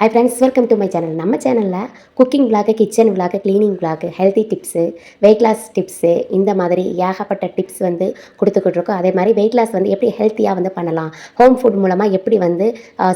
Hi friends welcome to my channel நம்ம சேனலில் cooking vlog kitchen vlog cleaning vlog healthy tips weight loss tips இந்த மாதிரி ஏகப்பட்ட tips வந்து கொடுத்துக்கிட்டுருக்கோம். அதே மாதிரி வெயிட் லாஸ் வந்து எப்படி ஹெல்த்தியாக வந்து பண்ணலாம்? ஹோம் ஃபுட் மூலமாக எப்படி வந்து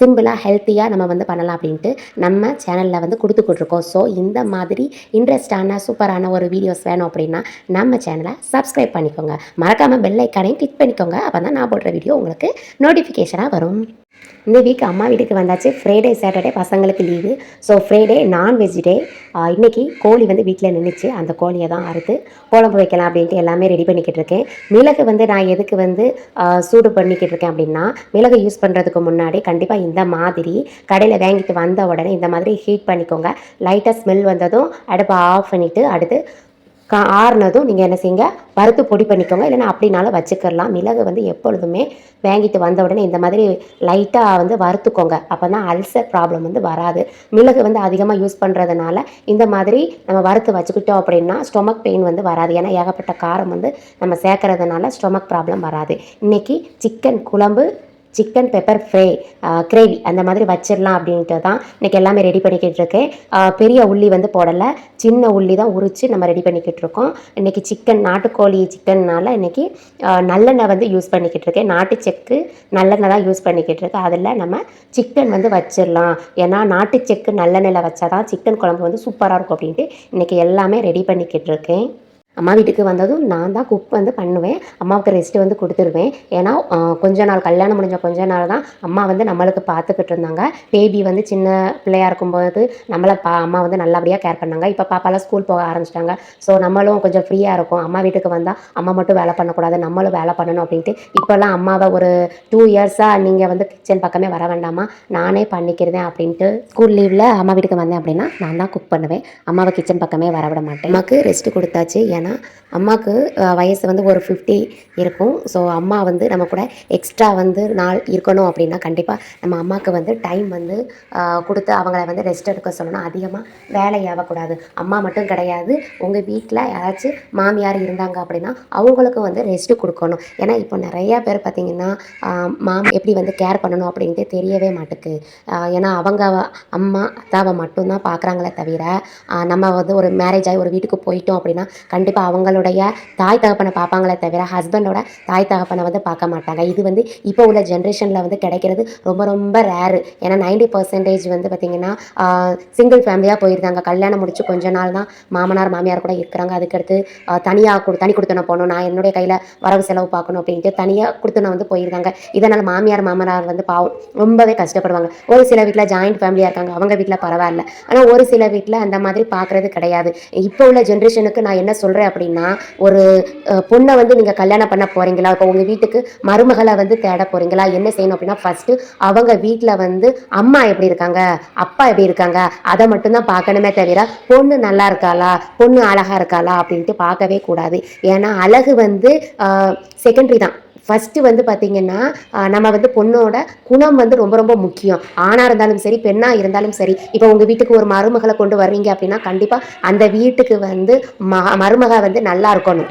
சிம்பிளாக ஹெல்த்தியாக நம்ம வந்து பண்ணலாம் அப்படின்ட்டு நம்ம சேனலில் வந்து கொடுத்துக்கிட்டுருக்கோம். ஸோ இந்த மாதிரி இன்ட்ரெஸ்டான சூப்பரான ஒரு வீடியோஸ் வேணும் அப்படின்னா நம்ம சேனலை சப்ஸ்கிரைப் பண்ணிக்கோங்க. மறக்காமல் பெல் ஐக்கானையும் கிளிக் பண்ணிக்கோங்க. அப்போ தான் நான் போடுற வீடியோ உங்களுக்கு நோட்டிஃபிகேஷனாக வரும். இந்த வீக் அம்மா வீட்டுக்கு வந்தாச்சு. ஃப்ரைடே சாட்டர்டே பசங்களுக்கு leave so Friday non veg day இன்றைக்கி கோழி வந்து வீட்டில் நின்றுச்சு அந்த கோழியை தான் அறுத்து குழம்பு வைக்கலாம் அப்படின்ட்டு எல்லாமே ரெடி பண்ணிக்கிட்டு இருக்கேன். மிளகு வந்து நான் எதுக்கு வந்து சூடு பண்ணிக்கிட்டு இருக்கேன் அப்படின்னா மிளகு யூஸ் பண்ணுறதுக்கு முன்னாடி கண்டிப்பாக இந்த மாதிரி கடையில் வாங்கிட்டு வந்த உடனே இந்த மாதிரி ஹீட் பண்ணிக்கோங்க. லைட்டாக ஸ்மெல் வந்ததும் அடுப்பை ஆஃப் பண்ணிவிட்டு அடுத்து கா ஆறுனதும் நீங்கள் என்ன செய்யுங்க? வறுத்து பொடி பண்ணிக்கோங்க. இல்லைன்னா அப்படினாலும் வச்சுக்கலாம் மிளகு வந்து எப்பொழுதுமே வாங்கிட்டு வந்த உடனே இந்த மாதிரி லைட்டாக வந்து வறுத்துக்கோங்க. அப்போ தான் அல்சர் ப்ராப்ளம் வந்து வராது. மிளகு வந்து அதிகமாக யூஸ் பண்ணுறதுனால இந்த மாதிரி நம்ம வறுத்து வச்சுக்கிட்டோம் அப்படின்னா ஸ்டொமக் பெயின் வந்து வராது. ஏன்னா ஏகப்பட்ட காரம் வந்து நம்ம சேர்க்கறதுனால ஸ்டொமக் ப்ராப்ளம் வராது. இன்றைக்கி சிக்கன் குழம்பு சிக்கன் பெப்பர் ஃப்ரை கிரேவி அந்த மாதிரி வச்சிடலாம் அப்படின்ட்டு தான் இன்றைக்கி எல்லாமே ரெடி பண்ணிக்கிட்டு இருக்கேன் பெரிய உள்ளி வந்து போடலை. சின்ன உள்ளி தான் உரித்து நம்ம ரெடி பண்ணிக்கிட்டு இருக்கோம். இன்றைக்கி சிக்கன் நாட்டுக்கோழி சிக்கன்னால இன்றைக்கி நல்லெண்ணெய் வந்து யூஸ் பண்ணிக்கிட்டு இருக்கேன். நாட்டு செக்கு நல்லெண்ணெய் தான் யூஸ் பண்ணிக்கிட்டு இருக்கேன் அதில் நம்ம சிக்கன் வந்து வச்சிடலாம். ஏன்னா நாட்டு செக்கு நல்லெண்ணெயில் வச்சா தான் சிக்கன் குழம்பு வந்து சூப்பராக இருக்கும் அப்படின்ட்டு இன்றைக்கி எல்லாமே ரெடி பண்ணிக்கிட்டு இருக்கேன். அம்மா வீட்டுக்கு வந்ததும் நான் தான் குக் வந்து பண்ணுவேன். அம்மாவுக்கு ரெஸ்ட் வந்து கொடுத்துருவேன். ஏன்னா கொஞ்ச நாள் கல்யாணம் முடிஞ்ச கொஞ்ச நாள் தான் அம்மா வந்து நம்மளுக்கு பார்த்துக்கிட்டு இருந்தாங்க. பேபி வந்து சின்ன பிள்ளையா இருக்கும்போது நம்மளை பா அம்மா வந்து நல்லபடியாக கேர் பண்ணாங்க. இப்போ பாப்பாலாம் ஸ்கூல் போக ஆரம்பிச்சிட்டாங்க. ஸோ நம்மளும் கொஞ்சம் ஃப்ரீயாக இருக்கும். அம்மா வீட்டுக்கு வந்தால் அம்மா மட்டும் வேலை பண்ணக்கூடாது. நம்மளும் வேலை பண்ணணும் அப்படின்ட்டு இப்போல்லாம் அம்மாவை ஒரு டூ இயர்ஸாக நீங்கள் வந்து கிச்சன் பக்கமே வர வேண்டாமா? நானே பண்ணிக்கிறேன் அப்படின்ட்டு ஸ்கூல் லீவில் அம்மா வீட்டுக்கு வந்தேன் அப்படின்னா நான் தான் குக் பண்ணுவேன். அம்மாவை கிச்சன் பக்கமே வர விட மாட்டேன். அம்மாவுக்கு ரெஸ்ட் கொடுத்தாச்சு. ஏன்னா அம்மாவுக்கு வயசு வந்து ஒரு ஃபிஃப்டி இருக்கும். ஸோ அம்மா வந்து நம்ம கூட எக்ஸ்ட்ரா வந்து நாள் இருக்கணும் அப்படின்னா கண்டிப்பாக நம்ம அம்மாவுக்கு வந்து டைம் வந்து கொடுத்து அவங்கள வந்து ரெஸ்ட் எடுக்க சொல்லணும். அதிகமாக வேலையாகக்கூடாது அம்மா மட்டும் கிடையாது. உங்கள் வீட்டில் யாராச்சும் மாமியார் இருந்தாங்க அப்படின்னா அவங்களுக்கும் வந்து ரெஸ்ட்டு கொடுக்கணும். ஏன்னா இப்போ நிறையா பேர் பார்த்திங்கன்னா மாம் எப்படி வந்து கேர் பண்ணணும் அப்படின்ட்டு தெரியவே மாட்டுக்கு. ஏன்னா அவங்க அம்மா அத்தாவை மட்டும்தான் பார்க்குறாங்களே தவிர நம்ம வந்து ஒரு மேரேஜ் ஆகி ஒரு வீட்டுக்கு போயிட்டோம் அப்படின்னா கண்டிப்பாக அவங்களுடைய தாய் தகப்பனை பார்ப்பாங்களே தவிர ஹஸ்பண்டோட தாய் தகப்பனை வந்து பார்க்க மாட்டாங்க. இது வந்து இப்போ உள்ள ஜென்ரேஷனில் வந்து கிடைக்கிறது ரொம்ப ரொம்ப ரேரு ஏன்னா நைன்டி பர்சன்டேஜ் வந்து பார்த்திங்கன்னா சிங்கிள் ஃபேமிலியாக போயிருந்தாங்க. கல்யாணம் முடிச்சு கொஞ்ச நாள் தான் மாமனார் மாமியார் கூட இருக்கிறாங்க. அதுக்கடுத்து தனியாக கொடு தனி கொடுத்தனம் போகணும் நான் என்னுடைய கையில் வரவு செலவு பார்க்கணும் அப்படின்ட்டு தனியாக கொடுத்தனம் வந்து போயிருந்தாங்க. இதனால் மாமியார் மாமனார் வந்து பாவம் ரொம்பவே கஷ்டப்படுவாங்க. ஒரு சில வீட்டில் ஜாயிண்ட் ஃபேமிலியாக இருக்காங்க. அவங்க வீட்டில் பரவாயில்ல. ஆனால் ஒரு சில வீட்டில் அந்த மாதிரி பார்க்குறது கிடையாது. இப்போ உள்ள ஜென்ரேஷனுக்கு நான் என்ன சொல்கிறேன் அப்படின்னா ஒரு பொண்ணை வந்து நீங்கள் கல்யாணம் பண்ண போகிறீங்களா இப்போ உங்கள் வீட்டுக்கு மருமகளை வந்து தேட போகிறீங்களா என்ன செய்யணும் அப்படின்னா ஃபஸ்ட்டு அவங்க வீட்டில் வந்து அம்மா எப்படி இருக்காங்க? அப்பா எப்படி இருக்காங்க? அதை மட்டும்தான் பார்க்கணுமே தவிர பொண்ணு நல்லா இருக்காளா? பொண்ணு அழகாக இருக்காளா? அப்படின்ட்டு பார்க்கவே கூடாது. ஏன்னா அழகு வந்து செகண்டரி தான். ஃபஸ்ட்டு வந்து பார்த்திங்கன்னா நம்ம வந்து பொண்ணோட குணம் வந்து ரொம்ப ரொம்ப முக்கியம். ஆணாக இருந்தாலும் சரி பெண்ணாக இருந்தாலும் சரி இப்போ உங்கள் வீட்டுக்கு ஒரு மருமகளை கொண்டு வர்றீங்க அப்படின்னா கண்டிப்பாக அந்த வீட்டுக்கு வந்து ம மருமக வந்து நல்லா இருக்கணும்.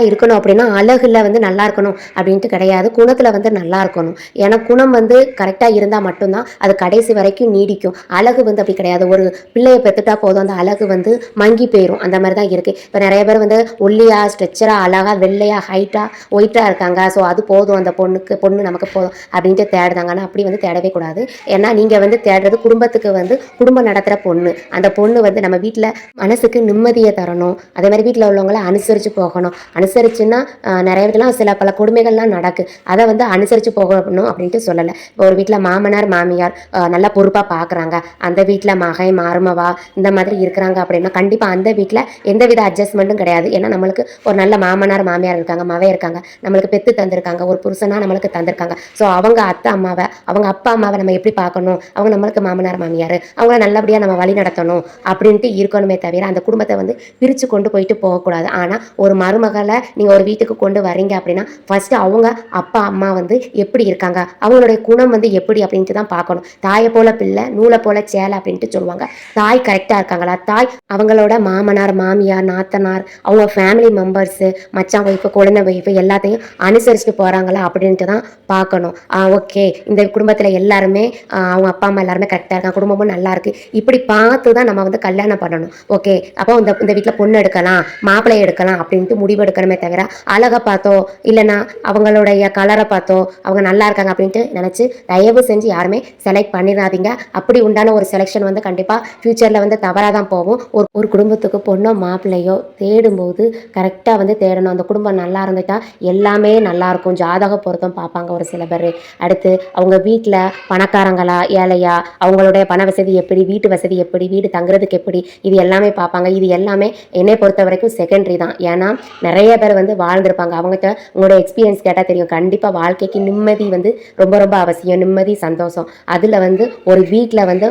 இருக்கணும் அப்படின்னா அழகுல வந்து நல்லா இருக்கணும் அப்படின்ட்டு கிடையாது. குணத்தில் வந்து நல்லா இருக்கணும். ஏன்னா குணம் வந்து கரெக்டாக இருந்தால் மட்டும்தான் அது கடைசி வரைக்கும் நீடிக்கும். அழகு வந்து அப்படி கிடையாது. ஒரு பிள்ளையை பெற்றுட்டா போதும். அந்த அழகு வந்து மங்கி போயிடும் அந்த மாதிரி தான் இருக்குது இப்போ நிறைய பேர் வந்து ஒல்லியாக ஸ்ட்ரெச்சராக அழகாக வெள்ளையாக ஹைட்டாக ஒயிட்டாக இருக்காங்க. ஸோ அது போதும். அந்த பொண்ணுக்கு பொண்ணு நமக்கு போதும் அப்படின்ட்டு தேடுதாங்க ஆனால் அப்படி வந்து தேடவே கூடாது. ஏன்னா நீங்கள் வந்து தேடுறது குடும்பத்துக்கு வந்து குடும்பம் நடத்துகிற பொண்ணு. அந்த பொண்ணு வந்து நம்ம வீட்டில் மனசுக்கு நிம்மதியை தரணும். அதே மாதிரி வீட்டில் உள்ளவங்கள அனுசரித்து போகணும். அனுசரிச்சுன்னா நிறைய வீட்டிலாம் சில பல கொடுமைகள்லாம் நடக்கு. அதை வந்து அனுசரித்து போகணும் அப்படின்ட்டு சொல்லலை. இப்போ ஒரு வீட்டில் மாமனார் மாமியார் நல்லா பொறுப்பாக பார்க்குறாங்க அந்த வீட்டில் மகை மாருமவா இந்த மாதிரி இருக்கிறாங்க அப்படின்னா கண்டிப்பாக அந்த வீட்டில் எந்த வித அட்ஜஸ்ட்மெண்ட்டும் கிடையாது. ஏன்னா நம்மளுக்கு ஒரு நல்ல மாமனார் மாமியார் இருக்காங்க மவை இருக்காங்க. நம்மளுக்கு பெத்து தந்திருக்காங்க ஒரு புருஷனாக நம்மளுக்கு தந்திருக்காங்க. ஸோ அவங்க அத்தை அம்மாவை அவங்க அப்பா அம்மாவை நம்ம எப்படி பார்க்கணும் அவங்க நம்மளுக்கு மாமனார் மாமியார். அவங்கள நல்லபடியாக நம்ம வழி நடத்தணும் அப்படின்ட்டு இருக்கணுமே தவிர அந்த குடும்பத்தை வந்து பிரித்து கொண்டு போயிட்டு போகக்கூடாது. ஆனால் ஒரு மருமகளை ஒருத்தவங்களை நீங்கள் ஒரு வீட்டுக்கு கொண்டு வரீங்க அப்படின்னா ஃபஸ்ட்டு அவங்க அப்பா அம்மா வந்து எப்படி இருக்காங்க? அவங்களுடைய குணம் வந்து எப்படி அப்படின்ட்டு தான் பார்க்கணும். தாயை போல பிள்ளை நூலை போல சேலை அப்படின்ட்டு சொல்லுவாங்க. தாய் கரெக்டாக இருக்காங்களா? தாய் அவங்களோட மாமனார் மாமியார் நாத்தனார் அவங்க ஃபேமிலி மெம்பர்ஸு மச்சான் ஒய்ஃபு குழந்தை ஒய்ஃபு எல்லாத்தையும் அனுசரிச்சுட்டு போகிறாங்களா அப்படின்ட்டு தான் பார்க்கணும். ஓகே இந்த குடும்பத்தில் எல்லாருமே அவங்க அப்பா அம்மா எல்லாருமே கரெக்டாக இருக்காங்க. குடும்பமும் நல்லா இருக்கு. இப்படி பார்த்து தான் நம்ம வந்து கல்யாணம் பண்ணணும். ஓகே அப்போ இந்த இந்த வீட்டில் பொண்ணு எடுக்கலாம் மாப்பிள்ளை எடுக்கலாம் அப்படின்ட்டு முடிவு பார்க்கணுமே தவிர அழகை பார்த்தோ இல்லைன்னா அவங்களுடைய கலரை பார்த்தோ அவங்க நல்லா இருக்காங்க அப்படின்ட்டு நினச்சி தயவு செஞ்சு யாருமே செலக்ட் பண்ணிடாதீங்க. அப்படி உண்டான ஒரு செலெக்ஷன் வந்து கண்டிப்பாக ஃப்யூச்சரில் வந்து தவறாக தான் போகும். ஒரு ஒரு குடும்பத்துக்கு பொண்ணோ மாப்பிள்ளையோ தேடும்போது கரெக்டாக வந்து தேடணும். அந்த குடும்பம் நல்லா இருந்துட்டா எல்லாமே நல்லா இருக்கும். ஜாதக பொருத்தம் பார்ப்பாங்க ஒரு சில பேர். அடுத்து அவங்க வீட்டில் பணக்காரங்களா ஏழையா அவங்களுடைய பண வசதி எப்படி வீட்டு வசதி எப்படி வீடு தங்குறதுக்கு எப்படி இது எல்லாமே பார்ப்பாங்க. இது எல்லாமே என்னை பொறுத்த வரைக்கும் செகண்டரி தான். ஏன்னா நிறைய பேர் வந்து வாழ்ந்திருப்பாங்க. அவங்ககிட்ட உங்களோட எக்ஸ்பீரியன்ஸ் கேட்டால் தெரியும். கண்டிப்பாக வாழ்க்கைக்கு நிம்மதி வந்து ரொம்ப ரொம்ப அவசியம். நிம்மதி சந்தோஷம். அதில் வந்து ஒரு வீட்டில் வந்து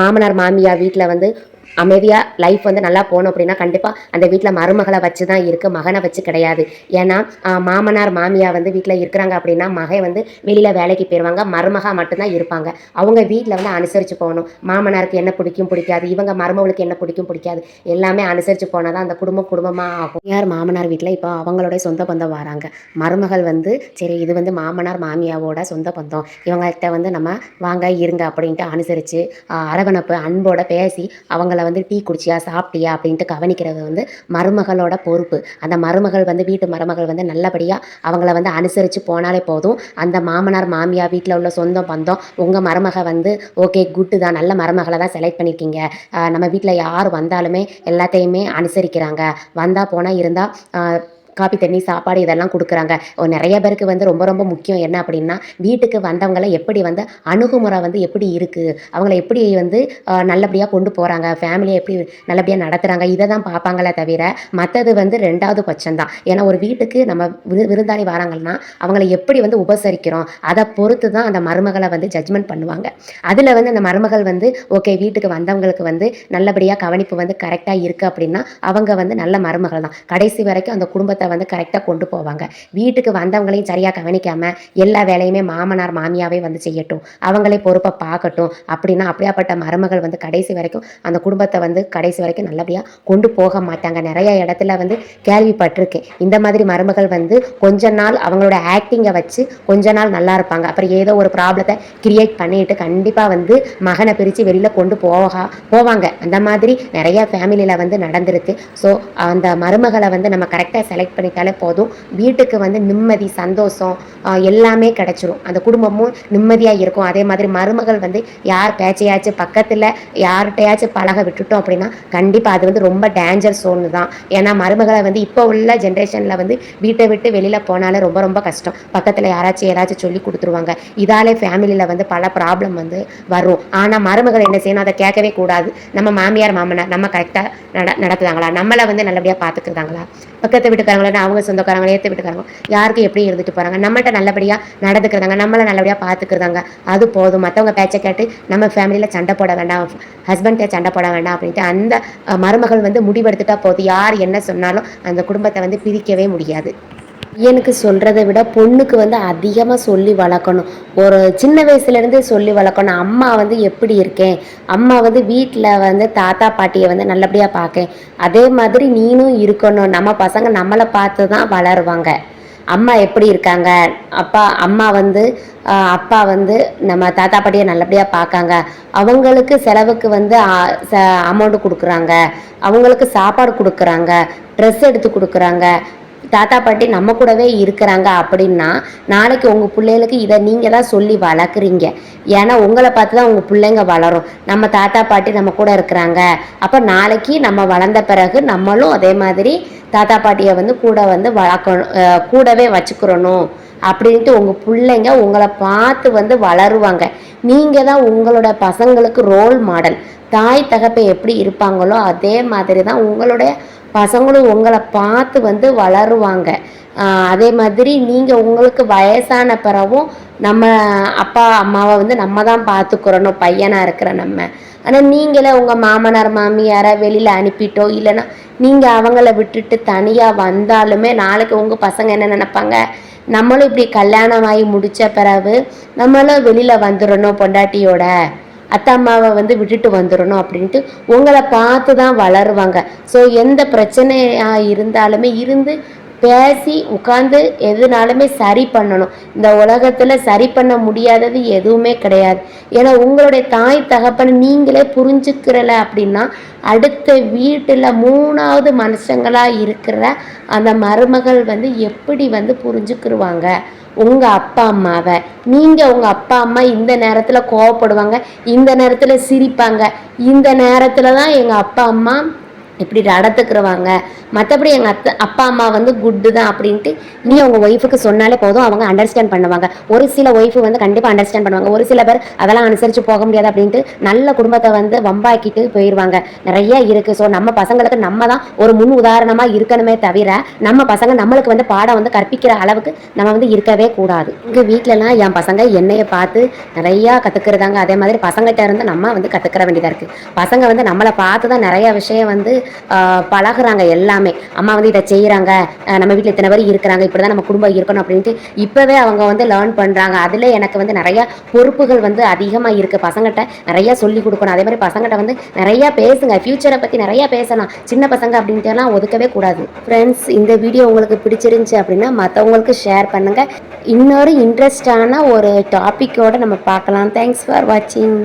மாமனார் மாமியார் வீட்டில் வந்து அமைதியாக லைஃப் வந்து நல்லா போகணும் அப்படின்னா கண்டிப்பாக அந்த வீட்டில் மருமகளை வச்சு தான் இருக்குது மகனை வச்சு கிடையாது. ஏன்னா மாமனார் மாமியார் வந்து வீட்டில் இருக்கிறாங்க அப்படின்னா மகை வந்து வெளியில் வேலைக்கு போயிடுவாங்க மருமகா மட்டும்தான் இருப்பாங்க. அவங்க வீட்டில் வந்து அனுசரித்து போகணும். மாமனாருக்கு என்ன பிடிக்கும் பிடிக்காது இவங்க மருமகளுக்கு என்ன பிடிக்கும் பிடிக்காது. எல்லாமே அனுசரித்து போனால் தான் அந்த குடும்பம் குடும்பமாக ஆகும். யார் மாமனார் வீட்டில் இப்போ அவங்களுடைய சொந்த பந்தம் வராங்க. மருமகள் வந்து சரி இது வந்து மாமனார் மாமியாவோட சொந்த பந்தம். இவங்கள்ட்ட வந்து நம்ம வாங்க இருங்க அப்படின்ட்டு அனுசரித்து அரவணைப்பு அன்போட பேசி அவங்கள வந்து டீ குடிச்சியா சாப்பிட்டியா அப்படின்ட்டு கவனிக்கிறது வந்து மருமகளோட பொறுப்பு. அந்த மருமகள் வந்து வீட்டு மருமகள் வந்து நல்லபடியாக அவங்கள வந்து அனுசரித்து போனாலே போதும். அந்த மாமனார் மாமியார் வீட்டில் உள்ள சொந்தம் பந்தம் உங்கள் மருமக வந்து ஓகே குட்டு தான். நல்ல மருமகளை தான் செலக்ட் பண்ணியிருக்கீங்க நம்ம வீட்டில் யார் வந்தாலுமே எல்லாத்தையுமே அனுசரிக்கிறாங்க. வந்தால் போனால் இருந்தால் காப்பி தண்ணி சாப்பாடு இதெல்லாம் கொடுக்குறாங்க. நிறைய பேருக்கு வந்து ரொம்ப ரொம்ப முக்கியம் என்ன அப்படின்னா வீட்டுக்கு வந்தவங்களை எப்படி வந்து அணுகுமுறை வந்து எப்படி இருக்குது அவங்கள எப்படி வந்து நல்லபடியாக கொண்டு போகிறாங்க ஃபேமிலியை எப்படி நல்லபடியாக நடத்துகிறாங்க இதை தான் பார்ப்பாங்களே தவிர மற்றது வந்து ரெண்டாவது பட்சம்தான். ஏன்னா ஒரு வீட்டுக்கு நம்ம விரு விருந்தாளி வராங்கன்னா அவங்கள எப்படி வந்து உபசரிக்கிறோம்? அதை பொறுத்து தான் அந்த மருமகளை வந்து ஜட்ஜ்மெண்ட் பண்ணுவாங்க. அதில் வந்து அந்த மருமகள் வந்து ஓகே வீட்டுக்கு வந்தவங்களுக்கு வந்து நல்லபடியாக கவனிப்பு வந்து கரெக்டாக இருக்குது அப்படின்னா அவங்க வந்து நல்ல மருமகள் தான் கடைசி வரைக்கும் அந்த குடும்பத்தை வந்து கரெக்டாக கொண்டு போவாங்க. வீட்டுக்கு வந்தவங்களையும் சரியாக கவனிக்காமல் எல்லா வேலையுமே மாமனார் மாமியாவே வந்து செய்யட்டும். அவங்களே பொறுப்பை பார்க்கட்டும் அப்படின்னா அப்படியாப்பட்ட மருமகள் வந்து கடைசி வரைக்கும் அந்த குடும்பத்தை வந்து கடைசி வரைக்கும் நல்லபடியாக கொண்டு போக மாட்டாங்க. நிறைய இடத்துல வந்து கேள்விப்பட்டிருக்கேன். இந்த மாதிரி மருமகள் வந்து கொஞ்ச நாள் அவங்களோட ஆக்டிங்கை வச்சு கொஞ்ச நாள் நல்லா இருப்பாங்க. அப்புறம் ஏதோ ஒரு ப்ராப்ளத்தை கிரியேட் பண்ணிட்டு கண்டிப்பாக வந்து மகனை பிரித்து வெளியில் கொண்டு போக போவாங்க. அந்த மாதிரி நிறைய ஃபேமிலியில் வந்து நடந்திருக்கு. ஸோ அந்த மருமகளை வந்து நம்ம கரெக்டாக செலக்ட் பண்ணிட்டாலே போதும். வீட்டுக்கு வந்து நிம்மதி சந்தோஷம் எல்லாமே கிடைச்சிரும். அந்த குடும்பமும் நிம்மதியாக இருக்கும். அதே மாதிரி மருமகள் வந்து யார் பேச்சையாச்சும் பக்கத்தில் யார்கிட்டையாச்சும் பழக விட்டுட்டோம் அப்படின்னா கண்டிப்பாக அது வந்து ரொம்ப டேஞ்சர் சோன்னு தான். ஏன்னா மருமகளை வந்து இப்போ உள்ள ஜென்ரேஷனில் வந்து வீட்டை விட்டு வெளியில் போனாலே ரொம்ப ரொம்ப கஷ்டம். பக்கத்தில் யாராச்சும் யாராச்சும் சொல்லி கொடுத்துருவாங்க. இதாலே ஃபேமிலியில் வந்து பல ப்ராப்ளம் வந்து வரும். ஆனால் மருமகள் என்ன செய்யணும்? அதை கேட்கவே கூடாது. நம்ம மாமியார் மாமனார் நம்ம கரெக்டாக நட நடத்துதாங்களா நம்மளை வந்து நல்லபடியாக பார்த்துக்குறாங்களா? பக்கத்து வீட்டுக்காரங்களா அவங்க சொந்தக்காரங்களே ஏற்ற வீட்டுக்காரங்க யாருக்கு எப்படி இருந்துட்டு போகிறாங்க நம்மகிட்ட நல்லபடியாக நடந்துக்கிறதாங்க நம்மளை நல்லபடியாக பார்த்துக்கிறாங்க அது போதும். மற்றவங்க பேச்சை கேட்டு நம்ம ஃபேமிலியில் சண்டை போட வேண்டாம். ஹஸ்பண்ட்டே சண்டை போட வேண்டாம் அப்படின்ட்டு அந்த மருமகள் வந்து முடிவெடுத்துட்டா போதும். யார் என்ன சொன்னாலும் அந்த குடும்பத்தை வந்து பிரிக்கவே முடியாது. பையனுக்கு சொல்கிறத விட பொண்ணுக்கு வந்து அதிகமாக சொல்லி வளர்க்கணும். ஒரு சின்ன வயசுலேருந்தே சொல்லி வளர்க்கணும். அம்மா வந்து எப்படி இருக்கேன்? அம்மா வந்து வீட்டில் வந்து தாத்தா பாட்டியை வந்து நல்லபடியாக பார்க்கேன். அதே மாதிரி நீனும் இருக்கணும். நம்ம பசங்க நம்மளை பார்த்து தான் வளருவாங்க. அம்மா எப்படி இருக்காங்க? அப்பா அம்மா வந்து அப்பா வந்து நம்ம தாத்தா பாட்டியை நல்லபடியாக பார்க்காங்க. அவங்களுக்கு செலவுக்கு வந்து அமௌண்ட் கொடுக்குறாங்க. அவங்களுக்கு சாப்பாடு கொடுக்குறாங்க. ட்ரெஸ் எடுத்து கொடுக்குறாங்க. தாத்தா பாட்டி நம்ம கூடவே இருக்கிறாங்க அப்படின்னா நாளைக்கு உங்கள் பிள்ளைகளுக்கு இதை நீங்கள் தான் சொல்லி வளர்க்குறீங்க. ஏன்னா உங்களை பார்த்து தான் உங்கள் பிள்ளைங்க வளரும். நம்ம தாத்தா பாட்டி நம்ம கூட இருக்கிறாங்க. அப்போ நாளைக்கு நம்ம வளர்ந்த பிறகு நம்மளும் அதே மாதிரி தாத்தா பாட்டியை வந்து கூட வந்து வளர்க்கணும் கூடவே வச்சுக்கிறணும் அப்படின்ட்டு உங்கள் பிள்ளைங்க உங்களை பார்த்து வந்து வளருவாங்க. நீங்கள் தான் உங்களோட பசங்களுக்கு ரோல் மாடல் தாய் தகப்பை எப்படி இருப்பாங்களோ அதே மாதிரி தான் உங்களுடைய பசங்களும் உங்களை பார்த்து வந்து வளருவாங்க. அதே மாதிரி நீங்கள் உங்களுக்கு வயசான பிறவும் நம்ம அப்பா அம்மாவை வந்து நம்ம தான் பார்த்துக்கிறணும் பையனாக இருக்கிற நம்ம. ஆனால் நீங்களே உங்கள் மாமனார் மாமியாரை வெளியில் அனுப்பிட்டோ இல்லைன்னா நீங்கள் அவங்கள விட்டுட்டு தனியாக வந்தாலுமே நாளைக்கு உங்கள் பசங்க என்ன நினைப்பாங்க? நம்மளும் இப்படி கல்யாணம் ஆகி முடித்த பிறகு நம்மளும் வெளியில் வந்துடணும் பொண்டாட்டியோட. அத்தை அம்மாவை வந்து விட்டுட்டு வந்துடணும் அப்படின்ட்டு உங்களை பார்த்து தான் வளருவாங்க. ஸோ எந்த பிரச்சனையாக இருந்தாலுமே இருந்து பேசி உட்காந்து எதுனாலுமே சரி பண்ணணும். இந்த உலகத்தில் சரி பண்ண முடியாதது எதுவுமே கிடையாது. ஏன்னா உங்களுடைய தாய் தகப்பன் நீங்களே புரிஞ்சுக்கிறல அப்படின்னா அடுத்த வீட்டில் மூணாவது மனுஷங்களாக இருக்கிற அந்த மருமகள் வந்து எப்படி வந்து புரிஞ்சுக்கிருவாங்க? உங்கள் அப்பா அம்மாவை. நீங்கள் உங்கள் அப்பா அம்மா இந்த நேரத்தில் கோவப்படுவாங்க இந்த நேரத்தில் சிரிப்பாங்க. இந்த நேரத்தில் தான் எங்கள் அப்பா அம்மா இப்படி நடத்துக்கிறவாங்க மற்றபடி எங்கள் அத்தை அப்பா அம்மா வந்து குட்டு தான் அப்படின்ட்டு நீ அவங்க ஒய்ஃபுக்கு சொன்னாலே போதும் அவங்க அண்டர்ஸ்டாண்ட் பண்ணுவாங்க. ஒரு சில ஒய்ஃபு வந்து கண்டிப்பாக அண்டர்ஸ்டாண்ட் பண்ணுவாங்க. ஒரு சில பேர் அதெல்லாம் அனுசரித்து போக முடியாது அப்படின்ட்டு நல்ல குடும்பத்தை வந்து வம்பாக்கிட்டு போயிடுவாங்க நிறைய இருக்குது ஸோ நம்ம பசங்களுக்கு நம்ம தான் ஒரு முன் உதாரணமாக இருக்கணுமே தவிர நம்ம பசங்க நம்மளுக்கு வந்து பாடம் வந்து கற்பிக்கிற அளவுக்கு நம்ம வந்து இருக்கவே கூடாது. எங்கள் வீட்டிலலாம் என் பசங்க என்னையை பார்த்து நிறையா கற்றுக்கிறதாங்க அதே மாதிரி பசங்கள்கிட்ட இருந்து நம்ம வந்து கற்றுக்கிற வேண்டியதாக இருக்குது பசங்க வந்து நம்மளை பார்த்து தான் நிறைய விஷயம் வந்து பழகுறாங்க எல்லாமே. அம்மா வந்து இதை செய்கிறாங்க நம்ம வீட்டில் இத்தனை பேர் இருக்கிறாங்க. இப்படி தான் நம்ம குடும்பம் இருக்கணும் அப்படின்ட்டு இப்போவே அவங்க வந்து லேர்ன் பண்ணுறாங்க அதில் எனக்கு வந்து நிறைய பொறுப்புகள் வந்து அதிகமாக இருக்குது பசங்கள்கிட்ட நிறைய சொல்லி கொடுக்கணும். அதே மாதிரி பசங்கள்கிட்ட வந்து நிறைய பேசுங்க. ஃப்யூச்சரை பற்றி நிறைய பேசலாம். சின்ன பசங்க அப்படின்ட்டுலாம் ஒதுக்கவே கூடாது. ஃப்ரெண்ட்ஸ் இந்த வீடியோ உங்களுக்கு பிடிச்சிருந்துச்சு அப்படின்னா மற்றவங்களுக்கு ஷேர் பண்ணுங்கள் இன்னொரு இன்ட்ரெஸ்டான ஒரு டாப்பிக்கோடு நம்ம பார்க்கலாம். தேங்க்ஸ் ஃபார் வாட்சிங்